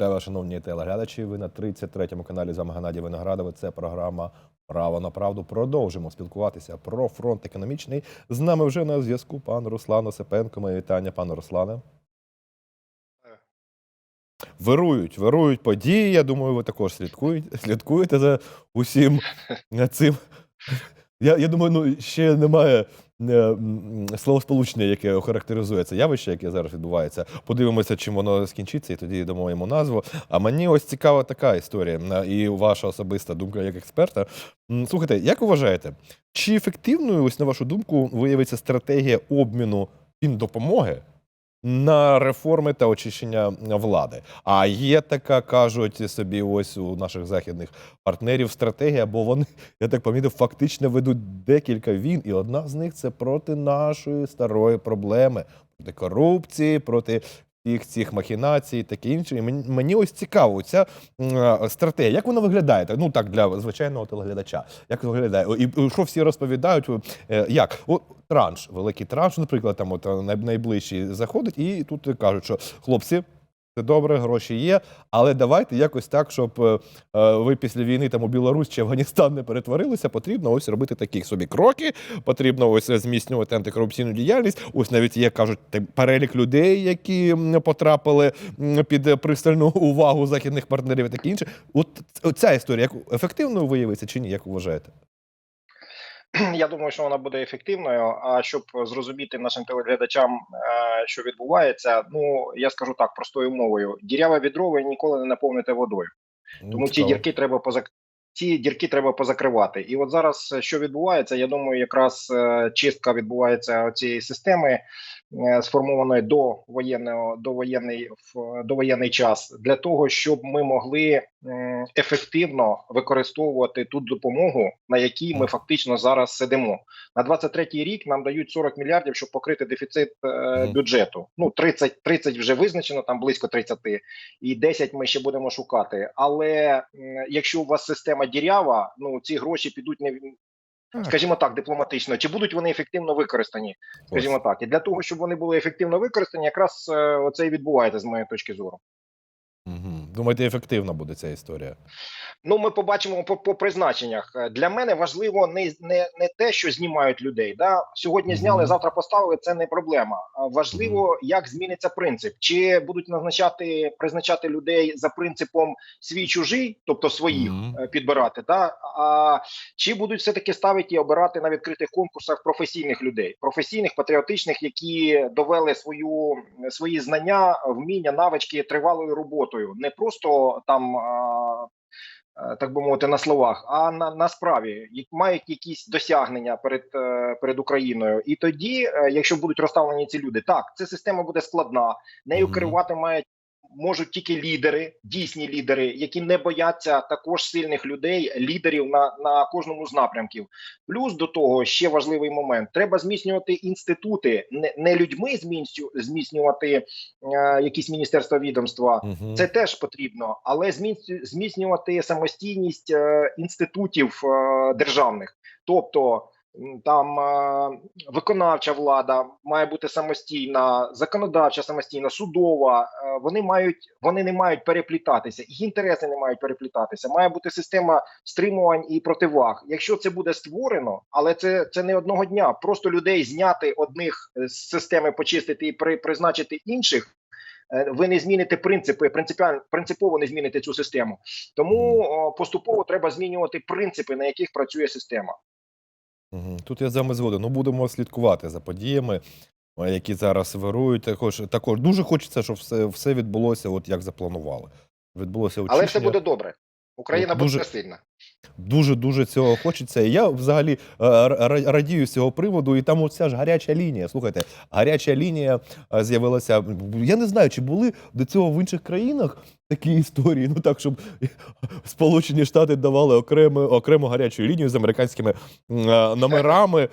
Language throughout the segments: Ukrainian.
Вітаю вас, шановні телеглядачі. Ви на 33-му каналі з вами Геннадій Виноградове. Це програма Право на правду. Продовжимо спілкуватися про фронт економічний. З нами вже на зв'язку пан Руслан Осипенко. Моє вітання, пане Руслане. Вирують, вирують події. Я думаю, ви також слідкуєте, слідкуєте за усім цим. Я, я думаю, ну ще немає словосполучення, яке охарактеризує це явище, яке зараз відбувається. Подивимося, чим воно скінчиться, і тоді дамо йому назву. А мені ось цікава така історія, е, і ваша особиста думка як експерта. Слухайте, як вважаєте, чи ефективною, ось на вашу думку, виявиться стратегія обміну фіндопомоги на реформи та очищення влади. А є така, кажуть собі, ось у наших західних партнерів стратегія, бо вони, я так помітив, фактично ведуть декілька війн, і одна з них це проти нашої старої проблеми, проти корупції, проти. Всіх цих махінацій, таке інше. І мені, мені ось цікаво, ця стратегія. Як вона виглядає? Ну так для звичайного телеглядача. Як виглядає? І, що всі розповідають? е, Як? О, транш, великий транш, наприклад, там от най- найближчий заходить, і тут кажуть, що хлопці. Це добре, гроші є, але давайте якось так, щоб е, е, ви після війни там у Білорусь чи Афганістан не перетворилися. Потрібно ось робити такі собі кроки. Потрібно ось зміцнювати антикорупційну діяльність. Ось навіть є кажуть перелік людей, які потрапили під е, пристальну увагу західних партнерів і таке інше. От ця історія як ефективною виявиться чи ні? Як вважаєте? Я думаю, що вона буде ефективною. А щоб зрозуміти нашим телеглядачам, е, що відбувається, ну я скажу так простою мовою: діряве відро ви ніколи не наповните водою. Ну, Тому ці дірки треба позак... ці дірки треба позакривати. І от зараз е, що відбувається, я думаю, якраз е, чистка відбувається цієї системи, сформованої до воєнного до воєнний в довоєнний час, для того, щоб ми могли ефективно використовувати ту допомогу, на якій ми фактично зараз сидимо. На 23-й рік нам дають 40 мільярдів, щоб покрити дефіцит е, бюджету. Ну 30, 30 вже визначено, там близько 30 і 10 ми ще будемо шукати. Але якщо у вас система дірява, ну ці гроші підуть не. Скажімо так, дипломатично, чи будуть вони ефективно використані? Скажімо так, і для того, щоб вони були ефективно використані, якраз е, оце і відбувається з моєї точки зору. Мгм. Думаєте, ефективна буде ця історія? Ну, ми побачимо по, по призначеннях. Е, Для мене важливо не, не, не те, що знімають людей. Да? Сьогодні Мгм. зняли, завтра поставили. Це не проблема. Важливо, як зміниться принцип. Чи будуть назначати призначати людей за принципом свій чужий, тобто своїх е, підбирати, да? а чи будуть все таки ставити і обирати на відкритих конкурсах професійних людей, професійних, патріотичних, які довели свою свої знання, вміння, навички тривалою роботою, не просто там. е, так би мовити, на словах, а на, на справі мають якісь досягнення перед, е, перед Україною. І тоді, е, якщо будуть розставлені ці люди, так ця система буде складна, нею керувати мають. Можуть тільки лідери, дійсні лідери, які не бояться також сильних людей, лідерів на, на кожному з напрямків. Плюс до того ще важливий момент: треба зміцнювати інститути, не, не людьми зміцню- зміцнювати е, якісь міністерства відомства, Мгм. це теж потрібно, але зміцню- зміцнювати самостійність е, інститутів е, державних, тобто там е, виконавча влада має бути самостійна, законодавча самостійна, судова. е, вони мають вони не мають переплітатися, їх інтереси не мають переплітатися. Має бути система стримувань і противаг. Якщо це буде створено, але це, це не одного дня. Просто людей зняти одних е, з системи, почистити і при, призначити інших. Ви не зміните принципи, принципіально принципово не зміните цю систему. Тому поступово треба змінювати принципи, на яких працює система. Тут я з вами згоден. Ну, будемо слідкувати за подіями, е, які зараз вирують. Також, також дуже хочеться, щоб все, все відбулося, от як запланували. Відбулося Але все буде добре. Україна Дуже- буде сильна. Дуже дуже цього хочеться. І я взагалі е, ра- ра- радію з цього приводу. І там оця ж гаряча лінія. Слухайте, гаряча лінія е, з'явилася. Я не знаю, чи були до цього в інших країнах такі історії. Ну так, щоб Сполучені Штати давали окрему окрему гарячу лінію з американськими е, номерами.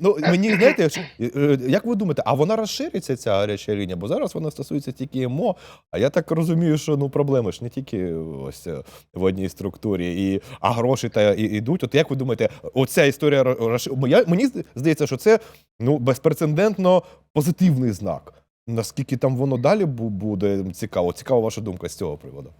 Ну мені знаєте, е, як ви думаєте, а вона розшириться ця гаряча лінія? Бо зараз вона стосується тільки МО. А я так розумію, що ну проблеми ж не тільки ось е, в одній структурі, і, а гроші та і, ідуть. От як ви думаєте, оця історія ро- мені здається, що це ну безпрецедентно позитивний знак. Наскільки там воно далі буде цікаво? Цікава ваша думка з цього приводу.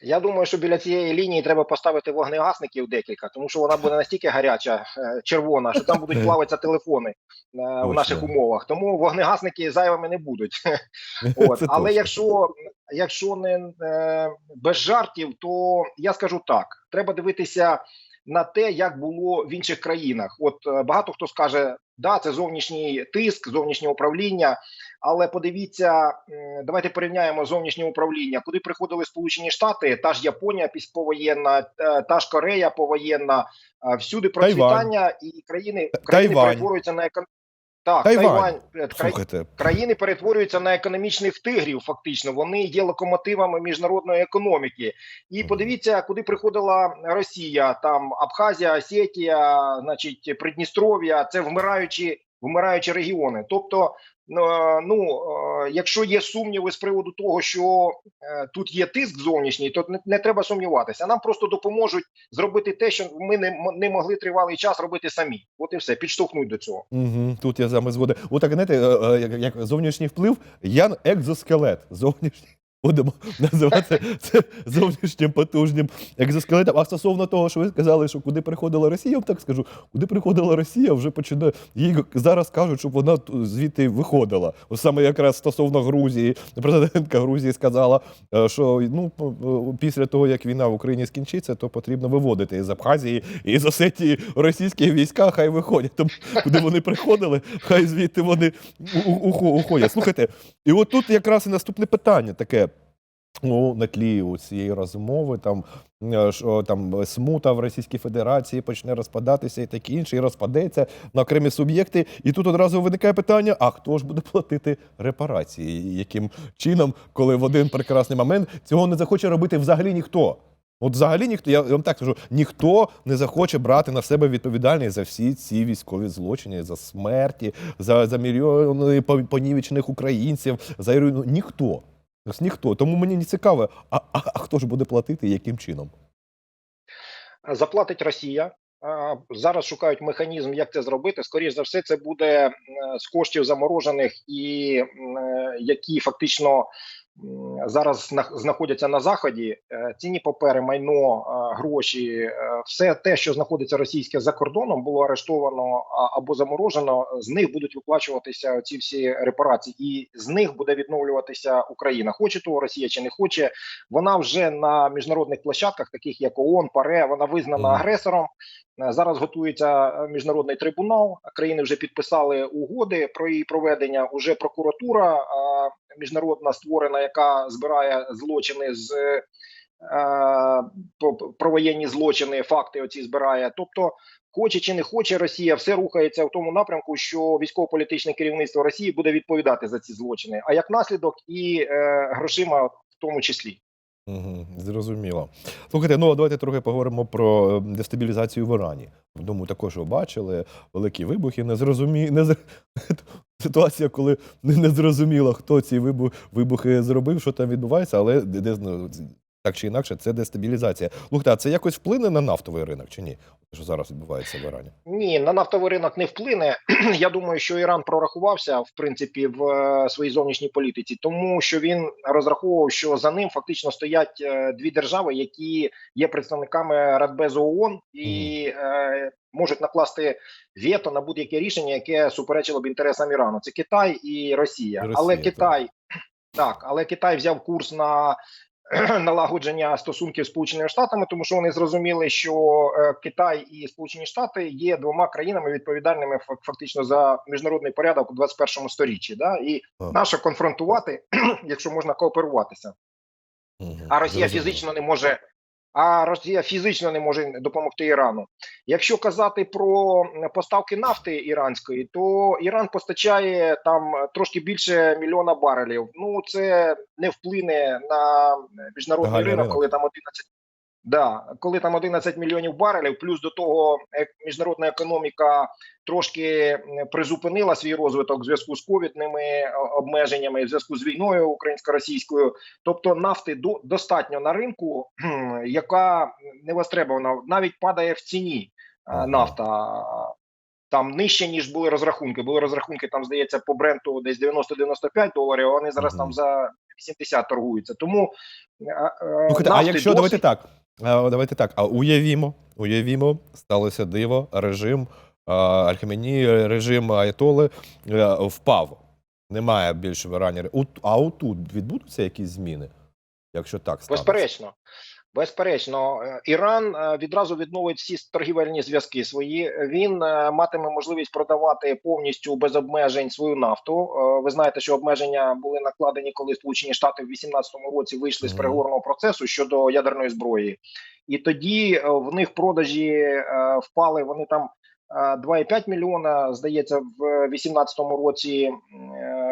Я думаю, що біля цієї лінії треба поставити вогнегасників декілька, тому що вона буде настільки гаряча, е, червона, що там будуть плавитися телефони е, в наших умовах. Тому вогнегасники зайвими не будуть. От. Але якщо, якщо не е, без жартів, то я скажу так: треба дивитися на те, як було в інших країнах. От е, багато хто скаже, да, це зовнішній тиск, зовнішнє управління. Але подивіться, давайте порівняємо зовнішнє управління, куди приходили Сполучені Штати, та ж Японія повоєнна, та, та ж Корея повоєнна, всюди процвітання і країни, країни Тайвань. перетворюються на екон... Так, Тайвань. Тайвань, е, Слухайте, країни перетворюються на економічних тигрів. Фактично, вони є локомотивами міжнародної економіки. І подивіться, куди приходила Росія, там Абхазія, Осетія, значить Придністров'я. Це вмираючі, вмираючі регіони. Тобто, е, ну е, якщо є сумніви з приводу того, що е, тут є тиск зовнішній, то не, не треба сумніватися. Нам просто допоможуть зробити те, що ми не, не могли тривалий час робити самі. От і все, підштовхнуть до цього. Угу, тут я з вами згоден. Отак, знаєте, як, як зовнішній вплив, Ян екзоскелет. Зовнішній. Будемо називати це зовнішнім потужним екзоскелетом. А стосовно того, що ви сказали, що куди приходила Росія, так скажу, куди приходила Росія, вже починає. Їй зараз кажуть, щоб вона звідти виходила. Ось саме якраз стосовно Грузії, президентка Грузії сказала, е, що ну п- після того, як війна в Україні скінчиться, то потрібно виводити із Абхазії і з Осетії російські війська, хай виходять. Тому куди вони приходили, хай звідти вони уходять. Слухайте, і от тут якраз і наступне питання таке. Ну, на тлі у цієї розмови, там е, що там смута в Російській Федерації почне розпадатися і таке інше, і розпадеться на окремі суб'єкти. І тут одразу виникає питання: а хто ж буде платити репарації? Яким чином, коли в один прекрасний момент цього не захоче робити взагалі ніхто? От взагалі ніхто, я вам так скажу, ніхто не захоче брати на себе відповідальність за всі ці військові злочини, за смерті, за, за мільйони по- понівечених українців, за руйну- ніхто. Ніхто. Тому мені не цікаво, а, а, хто ж буде платити і яким чином? заплатить Росія. Зараз шукають механізм, як це зробити. Скоріше за все, це буде е, з коштів заморожених і е, які фактично зараз зна- знаходяться на заході. Е, Цінні папери, майно, е, гроші, е, все те, що знаходиться російське за кордоном, було арештовано або заморожено. З них будуть виплачуватися ці всі репарації, і з них буде відновлюватися Україна. Хоче того Росія чи не хоче. Вона вже на міжнародних площадках, таких як ООН, ПАРЕ, вона визнана агресором. Зараз готується міжнародний трибунал. Країни вже підписали угоди про її проведення. Уже прокуратура міжнародна створена, яка збирає злочини з е, про воєнні злочини, факти оці збирає. Тобто, хоче чи не хоче Росія, все рухається в тому напрямку, що військово-політичне керівництво Росії буде відповідати за ці злочини. А як наслідок, і е, грошима в тому числі. Угу, зрозуміло. Слухайте, ну а давайте трохи поговоримо про е, дестабілізацію в Ірані. Думаю, також ви бачили великі вибухи. Не зрозумі... Ситуація, коли не, зрозуміло, хто ці вибу... вибухи зробив, що там відбувається, але де- так чи інакше, це дестабілізація. Слухайте, а це якось вплине на нафтовий ринок чи ні? Що зараз відбувається в Ірані? Ні, на нафтовий ринок не вплине. Я думаю, що Іран прорахувався в принципі в е, своїй зовнішній політиці, тому що він розраховував, що за ним фактично стоять е, дві держави, які є представниками Радбезу ООН і е, можуть накласти вето на будь-яке рішення, яке суперечило б інтересам Ірану. Це Китай і Росія. І Росія, але. Китай так, але Китай взяв курс на налагодження стосунків з Сполученими Штатами, тому що вони зрозуміли, що е, Китай і Сполучені Штати є двома країнами відповідальними фак- фактично за міжнародний порядок у 21 сторіччі. Да? І нащо конфронтувати, якщо можна кооперуватися. А Росія фізично не може. А Росія фізично не може допомогти Ірану. Якщо казати про поставки нафти іранської, то Іран постачає там трошки більше мільйона барелів. Ну це не вплине на міжнародний ринок. коли там 11, Да, коли там 11 мільйонів барелів, плюс до того міжнародна економіка трошки призупинила свій розвиток в зв'язку з ковідними обмеженнями, в зв'язку з війною українсько-російською. Тобто нафти до, достатньо на ринку, яка не востребована, навіть падає в ціні е, нафта. там нижче, ніж були розрахунки. Були розрахунки, там здається, по бренду десь 90-95 доларів, а вони зараз Мгм. там за 80 торгуються. Тому е, Слухайте, а якщо досить- давайте так, давайте так, а уявімо, уявімо, сталося диво, режим Архімені, режим Аятоли е, впав. Немає більше в Ірані. А отут відбудуться якісь зміни, якщо так станеться? Безперечно. Безперечно, Е, Іран е, відразу відновить всі торгівельні зв'язки свої. Він е, матиме можливість продавати повністю без обмежень свою нафту. Ви знаєте, що обмеження були накладені, коли Сполучені Штати в 2018 році вийшли з переговорного процесу щодо ядерної зброї, і тоді в них продажі впали. Вони там е, 2,5 мільйона, здається, в 2018 році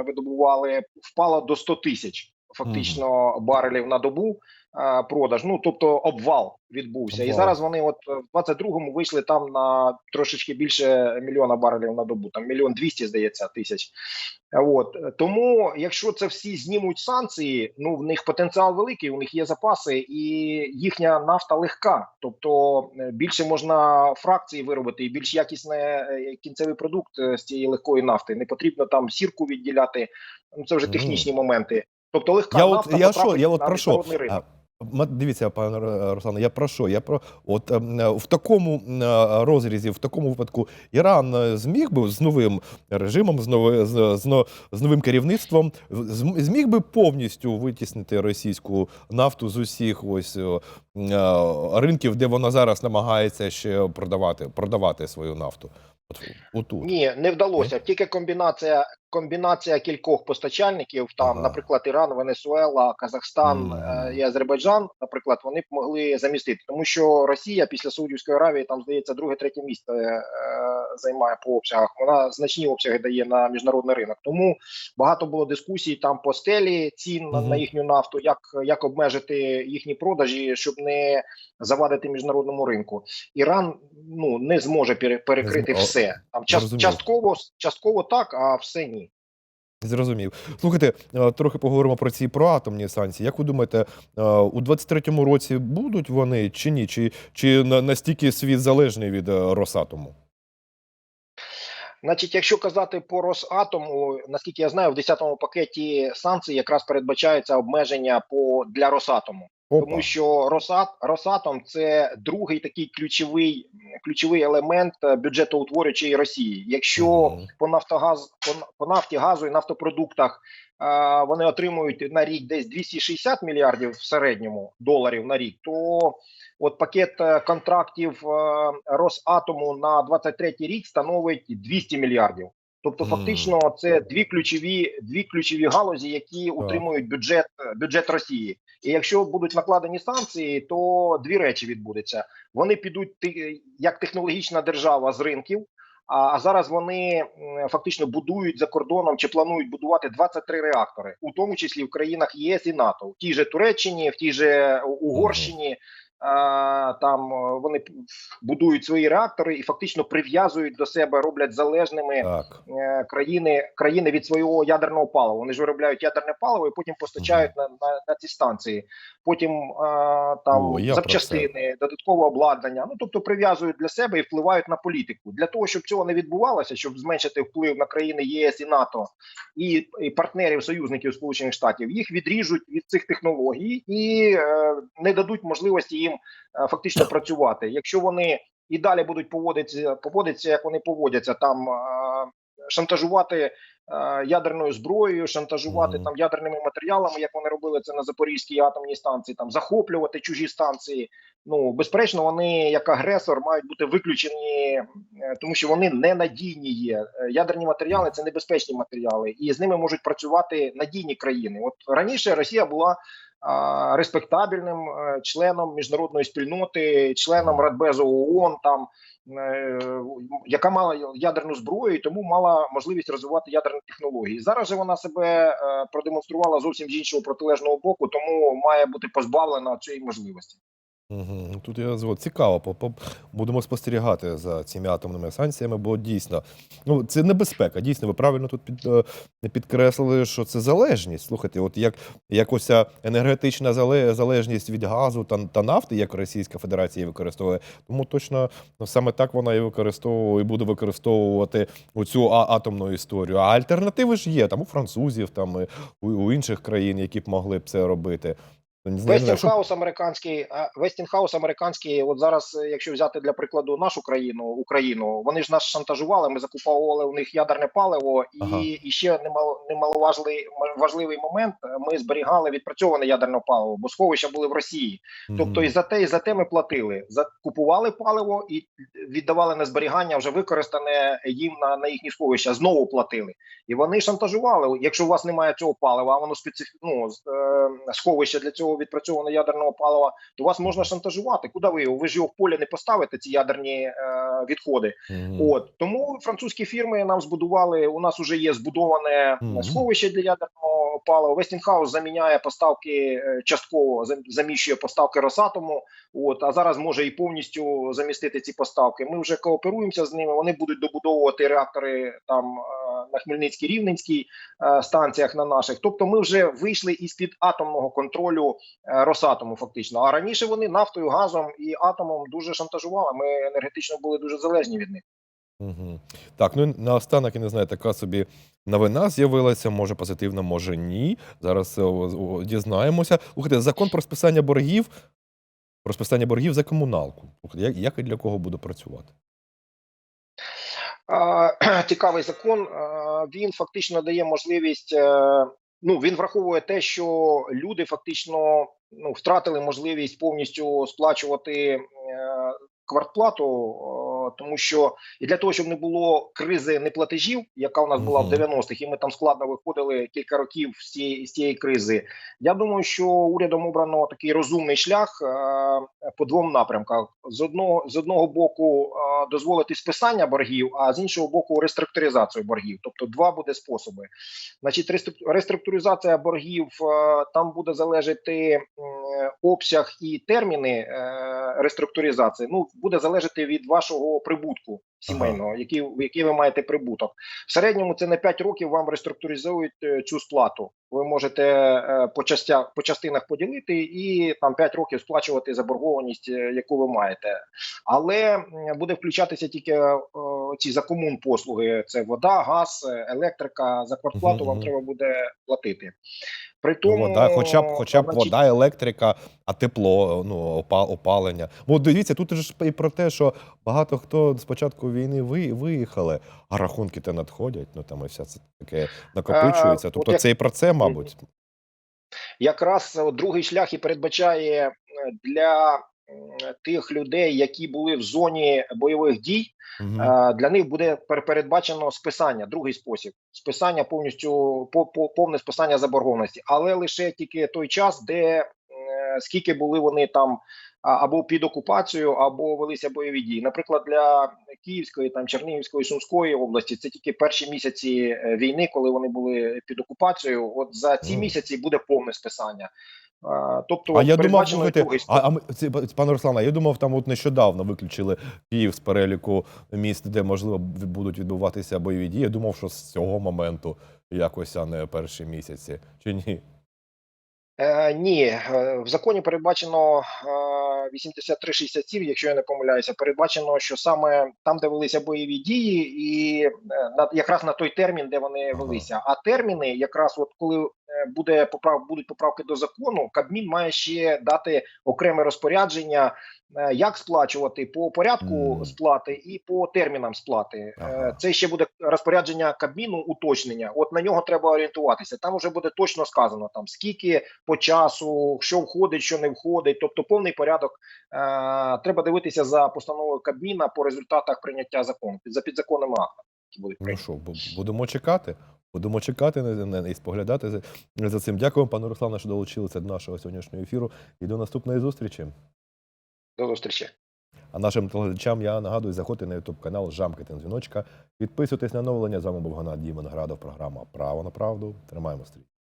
видобували. Впало до 100 тисяч фактично барелів на добу е, продаж. Ну тобто обвал відбувся. І зараз вони, от е, в 22-му вийшли там на трошечки більше мільйона барелів на добу, там мільйон двісті, здається, тисяч. От тому, якщо це всі знімуть санкції, ну в них потенціал великий, у них є запаси, і їхня нафта легка. Тобто е, більше можна фракції виробити, і більш якісний кінцевий продукт з цієї легкої нафти. Не потрібно там сірку відділяти. Ну це вже Мгм. технічні моменти. Тобто легка Я от- нафта я що, я от на про ринок. Дивіться, пане Руслане, я про що? Я про от ем, е, в такому е, розрізі, в такому випадку, Іран е, зміг би з новим режимом, з, нови, з, з, новим керівництвом, зміг би повністю витіснити російську нафту з усіх ось е, е, ринків, де вона зараз намагається ще продавати, продавати свою нафту. От, отут. Ні, не вдалося. Тільки комбінація комбінація кількох постачальників, там, Ага. наприклад, Іран, Венесуела, Казахстан Мгм. е, і Азербайджан, наприклад, вони б могли замістити, тому що Росія після Саудівської Аравії там здається друге, третє місце е, займає по обсягах. Вона значні обсяги дає на міжнародний ринок. Тому багато було дискусій там по стелі цін на, на їхню нафту, як, як обмежити їхні продажі, щоб не завадити міжнародному ринку. Іран ну не зможе пере- перекрити Не зм- все. Там час, частково частково так, а все ні. Зрозумів. Слухайте, е, трохи поговоримо про ці проатомні санкції. Як ви думаєте, е, у 23-му році будуть вони чи ні? Чи, чи настільки світ залежний від е, Росатому? Значить, якщо казати по Росатому, наскільки я знаю, в 10-му пакеті санкцій якраз передбачається обмеження по для Росатому. Опа. Тому що Росат, Росатом це другий такий ключовий ключовий елемент бюджетоутворюючої Росії. Якщо Мгм. по Нафтогаз, по, по нафті, газу і нафтопродуктах е, вони отримують на рік десь 260 мільярдів в середньому доларів на рік, то от пакет е, контрактів е, Росатому на 23 рік становить 200 мільярдів. Тобто, фактично, це дві ключові дві ключові галузі, які утримують бюджет бюджет Росії. І якщо будуть накладені санкції, то дві речі відбудуться. Вони підуть як технологічна держава з ринків. А, а зараз вони фактично будують за кордоном чи планують будувати 23 реактори, у тому числі в країнах ЄС і НАТО, в тій же Туреччині, в тій же Угорщині. Там е, вони будують свої реактори і фактично прив'язують до себе, роблять залежними Так. е, країни країни від свого ядерного палива. Вони ж виробляють ядерне паливо і потім постачають на, на, на ці станції. Потім е, там О, запчастини, додаткове обладнання. Ну тобто прив'язують для себе і впливають на політику. Для того щоб цього не відбувалося, щоб зменшити вплив на країни ЄС і НАТО і, і партнерів союзників Сполучених Штатів, їх відріжуть від цих технологій і е, не дадуть можливості їм е, фактично працювати. Якщо вони і далі будуть поводитися, поводитися, як вони поводяться, там е, шантажувати е, ядерною зброєю, шантажувати Мгм. там ядерними матеріалами, як вони робили це на Запорізькій атомній станції, там захоплювати чужі станції. Ну безперечно, вони як агресор мають бути виключені, е, тому що вони ненадійні є. Ядерні матеріали це небезпечні матеріали, і з ними можуть працювати надійні країни. От раніше Росія була респектабельним е, членом міжнародної спільноти, членом Радбезу ООН, там е, яка мала ядерну зброю, і тому мала можливість розвивати ядерні технології. Зараз же вона себе е, продемонструвала зовсім з іншого протилежного боку, тому має бути позбавлена цієї можливості. Угу. Тут я згод. Цікаво, будемо спостерігати за цими атомними санкціями, бо дійсно ну, це небезпека. Дійсно, ви правильно тут під, е, підкреслили, що це залежність. Слухайте, от як, як ось ця енергетична залежність від газу та, та нафти, як Російська Федерація використовує, тому точно ну, саме так вона і використовує і буде використовувати оцю атомну історію. А альтернативи ж є там у французів, там у, у інших країн, які б могли б це робити. Що- Вестінхаус американський, Вестінхаус американський, от зараз, е, якщо взяти для прикладу нашу країну, Україну, вони ж нас шантажували, ми закуповували у них ядерне паливо, і, Ага. і ще немало, немаловажливий важливий момент, е, ми зберігали відпрацьоване ядерне паливо, бо сховища були в Росії. Тобто і за те, і за те ми платили. За купували паливо і віддавали на зберігання вже використане їм на, на їхні сховища. Знову платили. І вони шантажували. Якщо у вас немає цього палива, а воно специф... ну, е, сховище для цього відпрацьованого ядерного палива, то вас можна шантажувати. Куди ви його? Ви ж його в полі не поставите, ці ядерні е, відходи. Мгм. От тому французькі фірми нам збудували. У нас вже є збудоване Мгм. сховище для ядерного палива. Вестінхаус заміняє поставки е, частково зам- заміщує поставки Росатому. От а зараз може і повністю замістити ці поставки. Ми вже кооперуємося з ними. Вони будуть добудовувати реактори там е, на Хмельницькій Рівненській е, станціях на наших. Тобто, ми вже вийшли із під атомного контролю Росатому, фактично. А раніше вони нафтою, газом і атомом дуже шантажували. Ми енергетично були дуже залежні від них. Мгм. Так, ну наостанок, я не знаю, така собі новина з'явилася, може позитивна, може ні. Зараз е, о, о, дізнаємося. Слухайте, закон про списання боргів, про списання боргів за комуналку. Слухайте, як, як і для кого буде працювати? Цікавий закон. Він фактично дає можливість. Ну він враховує те, що люди фактично ну втратили можливість повністю сплачувати е, квартплату, е, тому що і для того, щоб не було кризи неплатежів, яка у нас була в Мгм. 90-х, і ми там складно виходили кілька років з цієї, з цієї кризи. Я думаю, що урядом обрано такий розумний шлях е, по двом напрямках: з одного з одного боку е, дозволити списання боргів, а з іншого боку реструктуризацію боргів. Тобто, два буде способи. Значить, реструк- реструктуризація боргів е, там буде залежати обсяг і терміни реструктуризації. Ну буде залежати від вашого прибутку сімейного, який, який ви маєте прибуток. В середньому це на 5 років вам реструктуризують е, цю сплату. Ви можете е, по частях по частинах поділити і там 5 років сплачувати заборгованість, е, яку ви маєте. Але буде включатися тільки е, ці за комун послуги: це вода, газ, електрика. За квартплату Мгм, вам треба буде платити. При Ну, тому, вода, хоча б, хоча б значить, вода, електрика, а тепло, ну, опалення. Бо дивіться, тут ж і про те, що багато хто з початку війни ви, виїхали, а рахунки те надходять, ну там і все це таке накопичується. А, Тобто як- це і про це, мабуть. якраз другий шлях і передбачає е, для тих людей, які були в зоні бойових дій. Е, Для них буде пер- передбачено списання, другий спосіб списання повністю по, по повне списання заборгованості, але лише тільки той час, де е, скільки були вони там або під окупацією, або велися бойові дії. Наприклад, для Київської, там Чернігівської, Сумської області це тільки перші місяці е, війни, коли вони були під окупацією. От за ці місяці буде повне списання. Тобто, А я думав, слухайте, а, а ми- ці- пане Руслане, я думав, там от нещодавно виключили Київ з переліку міст, де можливо будуть відбуватися бойові дії. Я думав, що з цього моменту якось, а не перші місяці. Чи ні? Е, ні, е, в законі передбачено е, 8367, якщо я не помиляюся, передбачено, що саме там, де велися бойові дії, і е, на якраз на той термін, де вони Ага. велися. А терміни, якраз от коли е, буде поправ, будуть поправки до закону, Кабмін має ще дати окреме розпорядження, е, як сплачувати по порядку сплати і по термінам сплати. Е, Ага. Це ще буде розпорядження Кабміну, уточнення. От на нього треба орієнтуватися. Там вже буде точно сказано там скільки по часу, що входить, що не входить. Тобто повний порядок е, треба дивитися за постановою Кабміна по результатах прийняття закону за підзаконними актами, які будуть Ну що, будемо чекати. Будемо чекати і споглядати за цим. Дякую, пане Руслане, що долучилися до нашого сьогоднішнього ефіру. І до наступної зустрічі. До зустрічі. А нашим телеглядачам я нагадую, заходьте на ютуб канал Жамкати дзвіночка. Підписуйтесь на оновлення. З вами був Геннадій Виноградов. Програма Право на правду. Тримаємо стрій.